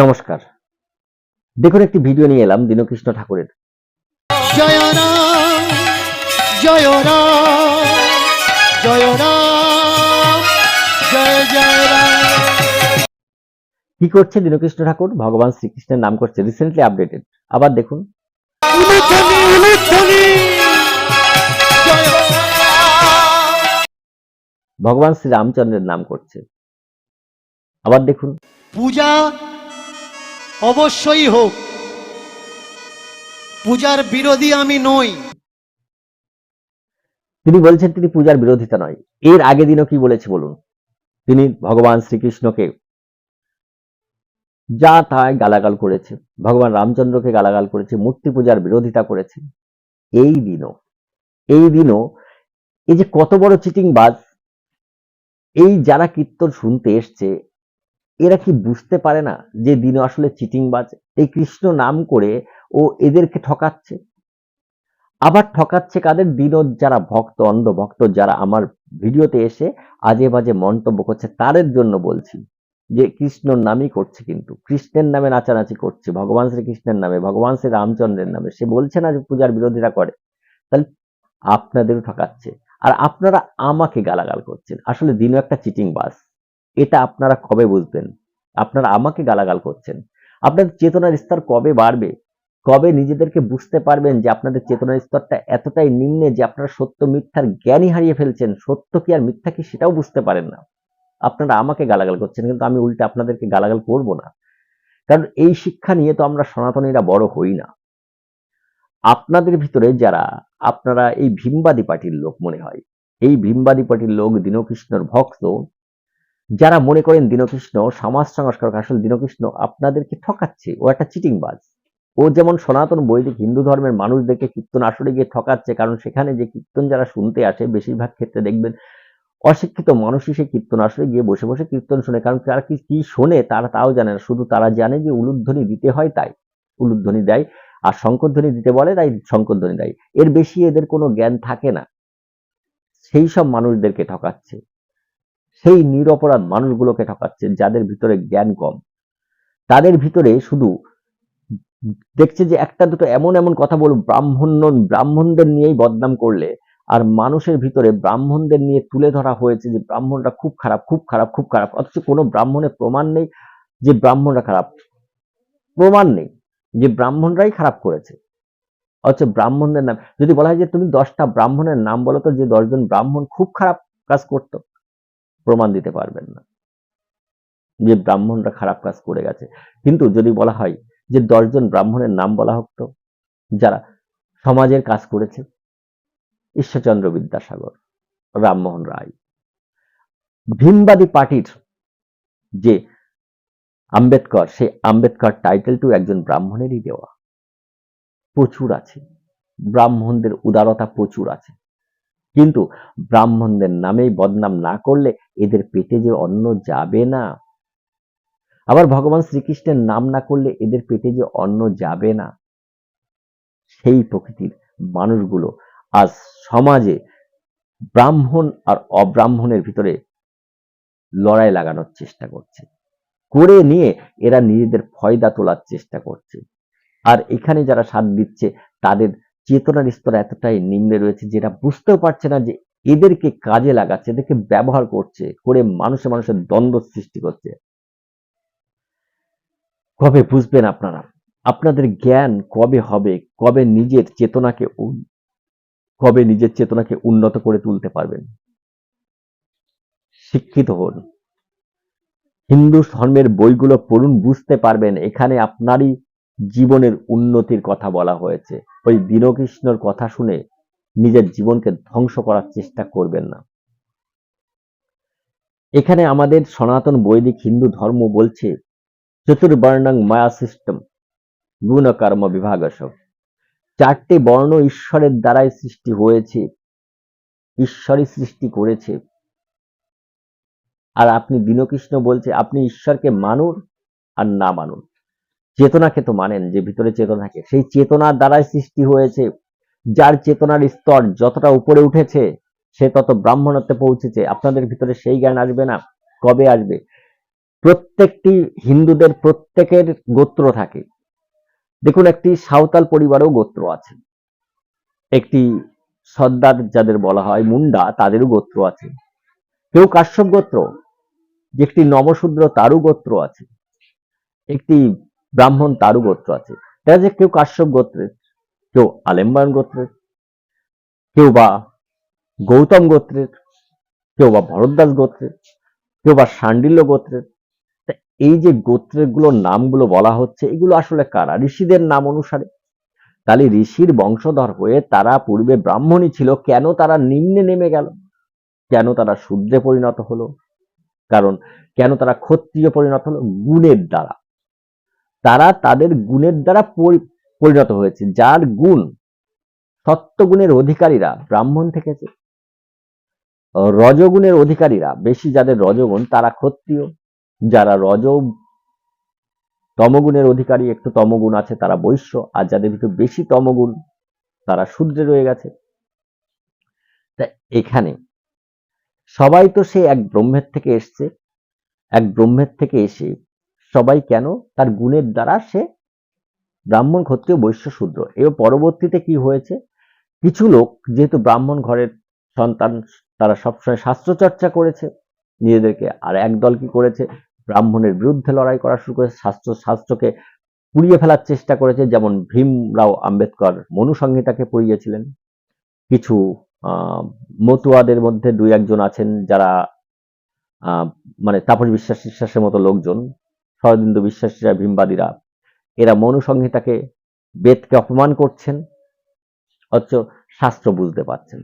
নমস্কার। দেখুন একটি ভিডিও নিয়ে এলাম দীনকৃষ্ণ ঠাকুরের। জয় রাম জয় রাম জয় রাম জয় জয় রাম। কি করছে দীনকৃষ্ণ ঠাকুর? ভগবান শ্রীকৃষ্ণের নাম করছে রিসেন্টলি আপডেটেড আবার দেখুন। ভগবান শ্রী রামচন্দ্রের নাম করছে। আবার দেখুন। পূজা অবশ্যই হোক। পূজার বিরোধী আমি নই। তিনি বলছেন তিনি পূজার বিরোধিতা নয়। এর আগে দিনও কি বলেছে বলুন? তিনি ভগবান শ্রীকৃষ্ণকে যা তাই গালাগাল করেছে, ভগবান রামচন্দ্রকে গালাগাল করেছে, মূর্তি পূজার বিরোধিতা করেছে। এই দিনও এই দিনও, এই যে কত বড় চিটিংবাজ, এই যারা কীর্তন শুনতে এসছে এরা কি বুঝতে পারে না যে দিনও আসলে চিটিংবাজ এই কৃষ্ণ নাম করে ও এদেরকে ঠকাচ্ছে। আবার ঠকাচ্ছে কাদের? বিনোদ যারা ভক্ত অন্ধ ভক্ত যারা আমার ভিডিওতে এসে আজে বাজে মন্তব্য করছে, তাদের জন্য বলছি যে কৃষ্ণর নামই করছে কিন্তু। কৃষ্ণের নামে নাচানাচি করছে, ভগবান শ্রীকৃষ্ণের নামে, ভগবান শ্রী রামচন্দ্রের নামে। সে বলছে না যে পূজার বিরোধিতা করে। তাহলে আপনাদেরও ঠকাচ্ছে। আর আপনারা আমাকে গালাগাল করছেন। আসলে দিনও একটা চিটিং বাস। এটা আপনারা কবে বুঝবেন? আপনারা আমাকে গালাগাল করছেন। আপনাদের চেতনার স্তর কবে বাড়বে? কবে নিজেদেরকে বুঝতে পারবেন যে আপনাদের চেতনার স্তরটা এতটাই নিম্নে যে আপনারা সত্য, মিথ্যার জ্ঞানই হারিয়ে ফেলছেন? সত্য কি আর মিথ্যা কি সেটাও বুঝতে পারেন না। আপনারা আমাকে গালাগাল করছেন, কিন্তু আমি উল্টে আপনাদেরকে গালাগাল করব না। কারণ এই শিক্ষা নিয়ে তো আমরা সনাতনীরা বড় হই না। আপনাদের ভিতরে যারা, আপনারা এই ভীমবাদী পার্টির লোক মনে হয়। এই ভীমবাদী পার্টির লোক দীনকৃষ্ণর ভক্ত যারা মনে করেন দীনকৃষ্ণ, সমাজ সংস্কার আসলে দীনকৃষ্ণ, আপনাদেরকে ঠকাচ্ছে। ও একটা চিটিংবাজ। ও যেমন সনাতন বৈদিক হিন্দু ধর্মের মানুষদেরকে কীর্তন আসরে গিয়ে ঠকাচ্ছে, কারণ সেখানে যে কীর্তন যারা শুনতে আসে, বেশিরভাগ ক্ষেত্রে দেখবেন অশিক্ষিত মানুষই সে কীর্তন আসরে গিয়ে বসে বসে কীর্তন শুনে, কারণ তারা কি কি শোনে তারা তাও জানে না। শুধু তারা জানে যে উলুধ্বনি দিতে হয় তাই। উলুধ্বনি দেয় আর শঙ্করধ্বনি দিতে বলে তাই শঙ্করধ্বনি দেয়। এর বেশি এদের কোনো জ্ঞান থাকে না। সেই সব মানুষদেরকে ঠকাচ্ছে। সেই নিরপরাধ মানুষগুলোকে ঠকাচ্ছে যাদের ভিতরে জ্ঞান কম। তাদের ভিতরে শুধু দেখছে যে একটা দুটো এমন এমন কথা বল ব্রাহ্মণ ব্রাহ্মণদের নিয়েই বদনাম করলে, আর মানুষের ভিতরে ব্রাহ্মণদের নিয়ে তুলে ধরা হয়েছে যে ব্রাহ্মণরা খুব খারাপ খুব খারাপ খুব খারাপ। অথচ কোনো ব্রাহ্মণের প্রমাণ নেই যে ব্রাহ্মণরা খারাপ। প্রমাণ নেই যে ব্রাহ্মণরাই খারাপ করেছে। অথচ ব্রাহ্মণদের নাম যদি বলা হয় যে তুমি দশটা ব্রাহ্মণের নাম বলো তো যে দশজন ব্রাহ্মণ খুব খারাপ কাজ করতো। প্রমাণ দিতে পারবেন না। যে ব্রাহ্মণরা খারাপ কাজ করে গেছে। কিন্তু যদি বলা হয় যে দশজন ব্রাহ্মণের নাম বলা হোক তো, যারা সমাজের কাজ করেছে, ঈশ্বরচন্দ্র বিদ্যাসাগর, রামমোহন রায়, ভীমবাদী পার্টির যে আম্বেদকর, সেই আম্বেদকর টাইটেলটু একজন ব্রাহ্মণেরই দেওয়া। প্রচুর আছে। ব্রাহ্মণদের উদারতা প্রচুর আছে। কিন্তু ব্রাহ্মণদের নামেই বদনাম না করলে এদের পেটে যে অন্ন যাবে না। আবার ভগবান শ্রীকৃষ্ণের নাম না করলে এদের পেটে যে অন্ন যাবে না। সেই প্রকৃতির মানুষগুলো আজ সমাজে ব্রাহ্মণ আর অব্রাহ্মণের ভিতরে লড়াই লাগানোর চেষ্টা করছে। করে নিয়ে এরা নিজেদের ফয়দা তোলার চেষ্টা করছে। আর এখানে যারা সাথ দিচ্ছে, তাদের চেতনার স্তর এতটাই নিম্নে রয়েছে যেটা বুঝতেও পারছে না যে এদেরকে কাজে লাগাচ্ছে, এদেরকে ব্যবহার করছে, করে মানুষে মানুষের দ্বন্দ্ব সৃষ্টি করছে। কবে বুঝবেন আপনারা? আপনাদের জ্ঞান কবে হবে? কবে নিজের চেতনাকে কবে নিজের চেতনাকে উন্নত করে তুলতে পারবেন? শিক্ষিত হন। হিন্দু ধর্মের বইগুলো পড়ুন, বুঝতে পারবেন। এখানে আপনারই জীবনের উন্নতির কথা বলা হয়েছে। ওই দীনকৃষ্ণর কথা শুনে নিজের জীবনকে ধ্বংস করার চেষ্টা করবেন না। এখানে আমাদের সনাতন বৈদিক হিন্দু ধর্ম বলছে, চতুর্বর্ণং মায়া সিস্টেম গুণ কর্ম বিভাগস চারটি বর্ণ ঈশ্বরের দ্বারাই সৃষ্টি হয়েছে, ঈশ্বরই সৃষ্টি করেছে। আর আপনি দীনকৃষ্ণ বলছে, আপনি ঈশ্বরকে মানুন আর না মানুন। চেতনাকে তো মানেন, যে ভিতরে চেতনা থাকে। সেই চেতনার দ্বারাই সৃষ্টি হয়েছে। যার চেতনার স্তর যতটা উপরে উঠেছে, সে তত ব্রাহ্মণত্বে পৌঁছেছে। আপনাদের ভিতরে সেই জ্ঞান আসবে না। কবে আসবে? প্রত্যেকটি হিন্দুদের প্রত্যেকের গোত্র থাকে। দেখুন, একটি সাঁওতাল পরিবারেও গোত্র আছে। একটি সর্দার যাদের বলা হয়, মুন্ডা, তাদেরও গোত্র আছে। কেউ কাশ্যপ গোত্র, যে একটি নবশূদ্র তারও গোত্র আছে। একটি ব্রাহ্মণ তারও গোত্র আছে। দেখা যায় কেউ কাশ্যপ গোত্রের, কেউ আলেম্বায়ন গোত্রের, কেউ বা গৌতম গোত্রের, কেউ বা ভরদ্বাস গোত্রের, কেউ বা শান্ডিল্য গোত্রের। এই যে গোত্রেরগুলোর নামগুলো বলা হচ্ছে, এগুলো আসলে কারা? ঋষিদের নাম অনুসারে। তাহলে ঋষির বংশধর হয়ে তারা পূর্বে ব্রাহ্মণই ছিল, কেন তারা নিম্নে নেমে গেল? কেন তারা শূদ্রে পরিণত হলো? কারণ কেন তারা ক্ষত্রিয় পরিণত হলো? গুণের দ্বারা। তারা তাদের গুণের দ্বারা পরি- পরিণত হয়েছে। যার গুণ সত্যগুণের অধিকারীরা ব্রাহ্মণ থেকেছে। রজগুণের অধিকারীরা, বেশি যাদের রজগুণ, তারা ক্ষত্রিয়। যারা রজ তমগুণের অধিকারী, একটু তমগুণ আছে, তারা বৈশ্য। আর যাদের ভিতর বেশি তমগুণ, তারা শূদ্রে রয়ে গেছে। তা এখানে সবাই তো সে এক ব্রহ্মের থেকে এসছে। এক ব্রহ্মের থেকে এসে সবাই কেন? তার গুণের দ্বারা সে ব্রাহ্মণ ক্ষত্রিয় বৈশ্য শূদ্র। এবার পরবর্তীতে কি হয়েছে? কিছু লোক, যেহেতু ব্রাহ্মণ ঘরের সন্তান, তারা সবসময় শাস্ত্র চর্চা করেছে নিজেদেরকে। আর একদল কি করেছে? ব্রাহ্মণের বিরুদ্ধে লড়াই করা শুরু করেছে। শাস্ত্র, শাস্ত্রকে পুড়িয়ে ফেলার চেষ্টা করেছে। যেমন ভীমরাও আম্বেদকর মনু সংহিতাকে পুড়িয়েছিলেন। কিছু মতুয়াদের মধ্যে দুই একজন আছেন যারা মানে তাপস বিশ্বাস, বিশ্বাসের মতো লোকজন। শরদিন্দু বিশ্বাসীরা, ভীমবাদীরা, এরা মনু সংহিতাকে বেদকে অপমান করছেন, অথচ শাস্ত্র বুঝতে পারছেন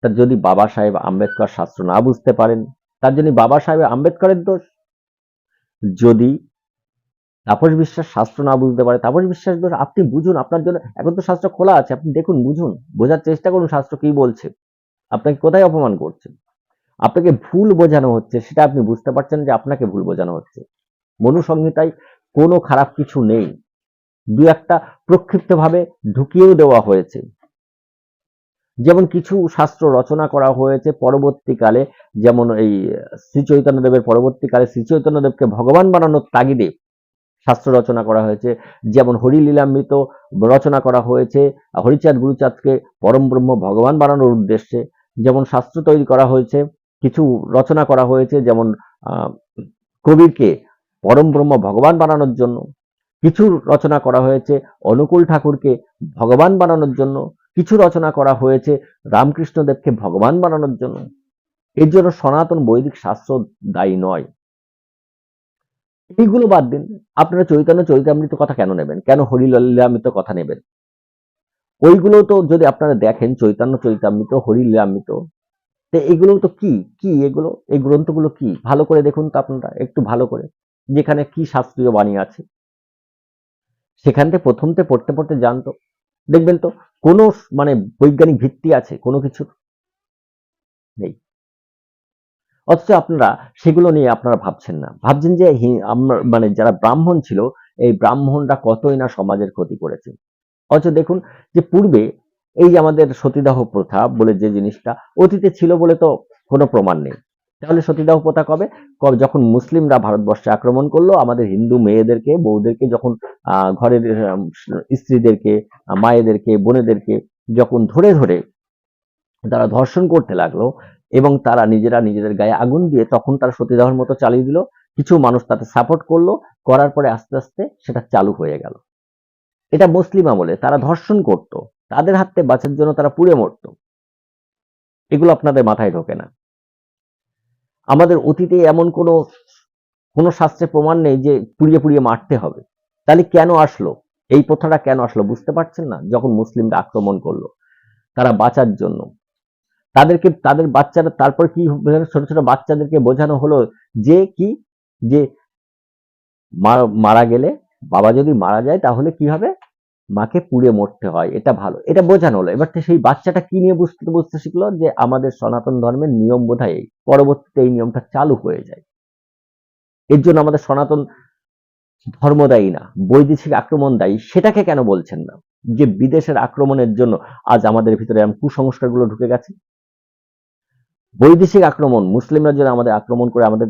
তার যদি বাবা সাহেব আম্বেদকর শাস্ত্র না বুঝতে পারেন, তার জন্য বাবা সাহেব আম্বেদকরের দোষ? যদি তাপস বিশ্বাস শাস্ত্র না বুঝতে পারে, তাপস বিশ্বাস দোষ, আপনি বুঝুন, আপনার জন্য এখন তো শাস্ত্র খোলা আছে, আপনি দেখুন, বুঝুন, বোঝার চেষ্টা করুন শাস্ত্র কি বলছে। আপনাকে কোথায় অপমান করছে? আপনাকে ভুল বোঝানো হচ্ছে, সেটা আপনি বুঝতে পারছেন যে আপনাকে ভুল বোঝানো হচ্ছে। মনু সংহিতায় কোনো খারাপ কিছু নেই। দু একটা প্রক্ষিপ্তভাবে ঢুকিয়েও দেওয়া হয়েছে। যেমন কিছু শাস্ত্র রচনা করা হয়েছে পরবর্তীকালে, যেমন এই শ্রী চৈতন্যদেবের পরবর্তীকালে শ্রী চৈতন্যদেবকে ভগবান বানানোর তাগিদে শাস্ত্র রচনা করা হয়েছে। যেমন হরিলীলামৃত রচনা করা হয়েছে হরিচাঁদ গুরুচাঁদকে পরম ব্রহ্ম ভগবান বানানোর উদ্দেশ্যে যেমন শাস্ত্র তৈরি করা হয়েছে, কিছু রচনা করা হয়েছে, যেমন কবিরকে পরম ব্রহ্ম ভগবান বানানোর জন্য। কিছু রচনা করা হয়েছে অনুকূল ঠাকুরকে ভগবান বানানোর জন্য। কিছু রচনা করা হয়েছে রামকৃষ্ণদেবকে ভগবান বানানোর জন্য। এর জন্য সনাতন বৈদিক শাস্ত্র দায়ী নয়। এইগুলো বাদ দিন। আপনারা চৈতন্য চরিতামৃত কথা কেন নেবেন? কেন হরিলীলামৃত কথা নেবেন? ওইগুলো তো যদি আপনারা দেখেন, চৈতন্য চরিতামৃত হরিলীলামৃত তো এগুলো তো কি? কি এগুলো? এই গ্রন্থগুলো কি? ভালো করে দেখুন তো আপনারা, একটু ভালো করে। যেখানে কি শাস্ত্রীয় বাণী আছে। সেখান থেকে প্রথমতে পড়তে পড়তে জানতো। দেখবেন তো, কোনো মানে বৈজ্ঞানিক ভিত্তি আছে, কোনো কিছু নেই। অথচ আপনারা সেগুলো নিয়ে আপনারা ভাবছেন না। ভাবছেন যে আমরা মানে যারা ব্রাহ্মণ ছিল, এই ব্রাহ্মণরা কতই না সমাজের ক্ষতি করেছে। অথচ দেখুন যে পূর্বে এই যে আমাদের সতীদাহ প্রথা বলে যে জিনিসটা, অতীতে ছিল বলে তো কোনো প্রমাণ নেই। তাহলে সতীদাহ প্রথা কবে? যখন মুসলিমরা ভারতবর্ষে আক্রমণ করল, আমাদের হিন্দু মেয়েদেরকে, বউদেরকে, যখন ঘরের স্ত্রীদেরকে, মায়েদেরকে, বোনেদেরকে যখন ধরে ধরে তারা ধর্ষণ করতে লাগল এবং তারা নিজেরা নিজেদের গায়ে আগুন দিয়ে তখন তারা সতীদাহর মতো চালিয়ে দিল, কিছু মানুষ তাতে সাপোর্ট করল, করার পরে আস্তে আস্তে সেটা চালু হয়ে গেল। এটা মুসলিম আমলে, তারা ধর্ষণ করত, তাদের হাতে বাঁচার জন্য তারা পুড়ে মরত। এগুলো আপনাদের মাথায় ঢোকে না। আমাদের অতীতে এমন কোনো কোনো শাস্ত্রে প্রমাণ নেই যে পুড়িয়ে পুড়িয়ে মারতে হবে। তাহলে কেন আসলো? এই প্রথাটা কেন আসলো? বুঝতে পারছেন না? যখন মুসলিমরা আক্রমণ করল, তারা বাঁচার জন্য। তাদেরকে, তাদের বাচ্চারা তারপর কি ছোট ছোট বাচ্চাদেরকে বোঝানো হলো যে কি? যে মারা গেলে, বাবা যদি মারা যায় তাহলে কি হবে? মাকে পুড়ে মরতে হয়, এটা ভালো। এটা বোঝানো হলো। এবার সেই বাচ্চাটা কি নিয়ে বুঝতে বুঝতে শিখলো যে আমাদের সনাতন ধর্মের নিয়ম বোধহয় এই। পরবর্তীতে এই নিয়মটা চালু হয়ে যায়। এর জন্য আমাদের সনাতন ধর্ম দায়ী না, বৈদেশিক আক্রমণ দায়ী, সেটাকে কেন বলছেন না? যে বিদেশের আক্রমণের জন্য আজ আমাদের ভিতরে এমন কুসংস্কারগুলো ঢুকে গেছে। বৈদেশিক আক্রমণ, মুসলিমরা যারা আমাদের আক্রমণ করে আমাদের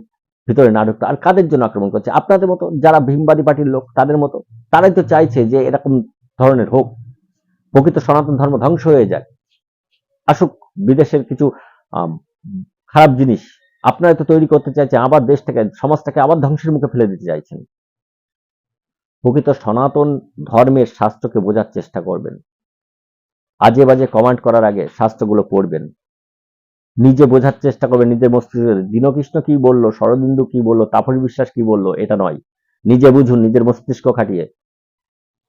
ভিতরে না ঢুকতো, আর কাদের জন্য আক্রমণ করছে? আপনাদের মতো, যারা ভীমবাদী পার্টির লোক, তাদের মতো, তারাই তো চাইছে যে এরকম ধরনের হোক, প্রকৃত সনাতন ধর্ম ধ্বংস হয়ে যায় আসুক, বিদেশের কিছু খারাপ জিনিস আপনারা তো তৈরি করতে চাইছেন, আবার দেশটাকে, সমাজটাকে আবার ধ্বংসের মুখে ফেলে দিতে চাইছেন। প্রকৃত সনাতন ধর্মের শাস্ত্রকে বোঝার চেষ্টা করবেন। আজে বাজে কমান্ড করার আগে শাস্ত্রগুলো পড়বেন। নিজে বোঝার চেষ্টা করবেন, নিজের মস্তিষ্কে। দীনকৃষ্ণ কি বলল, শরদিন্দু কি বলল, তাপস বিশ্বাস কি বলল, এটা নয়। নিজে বুঝুন, নিজের মস্তিষ্ক খাটিয়ে।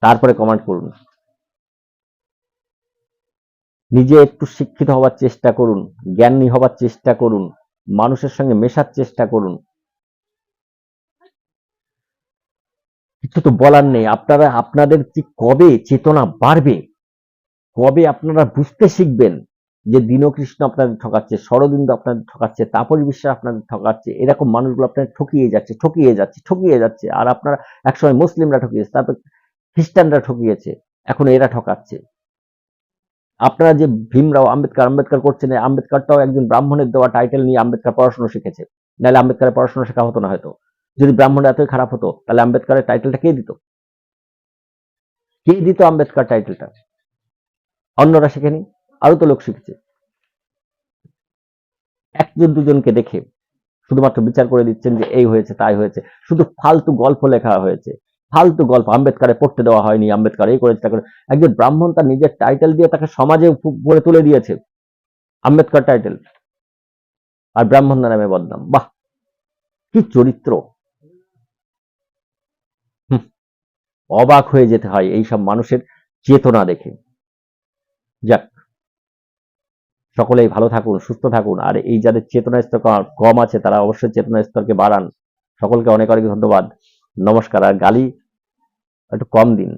তারপরে কমান্ড করুন। নিজে একটু শিক্ষিত হওয়ার চেষ্টা করুন, জ্ঞানী হওয়ার চেষ্টা করুন, মানুষের সঙ্গে মেশার চেষ্টা করুন। কিছু তো বলার নেই। আপনারা, আপনাদের যে কবে চেতনা বাড়বে, কবে আপনারা বুঝতে শিখবেন যে দীনকৃষ্ণ আপনাদের ঠকাচ্ছে, শরদিন্দু আপনাদের ঠকাচ্ছে, তাপস বিশ্বাস আপনাদের ঠকাচ্ছে, এরকম মানুষগুলো আপনাদের ঠকিয়ে যাচ্ছে ঠকিয়ে যাচ্ছে ঠকিয়ে যাচ্ছে। আর আপনারা একসময় মুসলিমরা ঠকিয়েছে তারপর খ্রিস্টানরা ঠকিয়েছে, এখন এরা ঠকাচ্ছে। আপনারা যে ভীমরাও আম্বেদকর আম্বেদকর করছেন আম্বেদকরটাও একজন ব্রাহ্মণের দেওয়া টাইটেল নিয়ে আম্বেদকর পড়াশোনা শিখেছে। নাহলে আম্বেদকরের পড়াশোনা শেখা হতো না হয়তো। যদি ব্রাহ্মণ এতই খারাপ হতো, তাহলে আম্বেদকরের টাইটেলটা কে দিত? কে দিত আম্বেদকর টাইটেলটা অন্যরা শেখেনি আরও তো লোক শিখেছে। একজন দুজনকে দেখে শুধুমাত্র বিচার করে দিচ্ছেন যে এই হয়েছে, তাই হয়েছে। শুধু ফালতু গল্প লেখা হয়েছে। ফালতু গল্প আম্বেদকারে পড়তে দেওয়া হয়নি, আম্বেদকর এই করেছে করে। একজন ব্রাহ্মণ তার নিজের টাইটেল দিয়ে তাকে সমাজে উপরে তুলে দিয়েছে, আম্বেদকর টাইটেল আর ব্রাহ্মণ নামে বদনাম। বাহ! কি চরিত্র! অবাক হয়ে যেতে হয় এইসব মানুষের চেতনা দেখে। যাক, সকলেই ভালো থাকুন, সুস্থ থাকুন। আর এই যাদের চেতনা স্তর কম আছে, তারা অবশ্যই চেতনা স্তরকে বাড়ান। সকলকে অনেক অনেক ধন্যবাদ। নমস্কার আর গালি একটু কম দিন।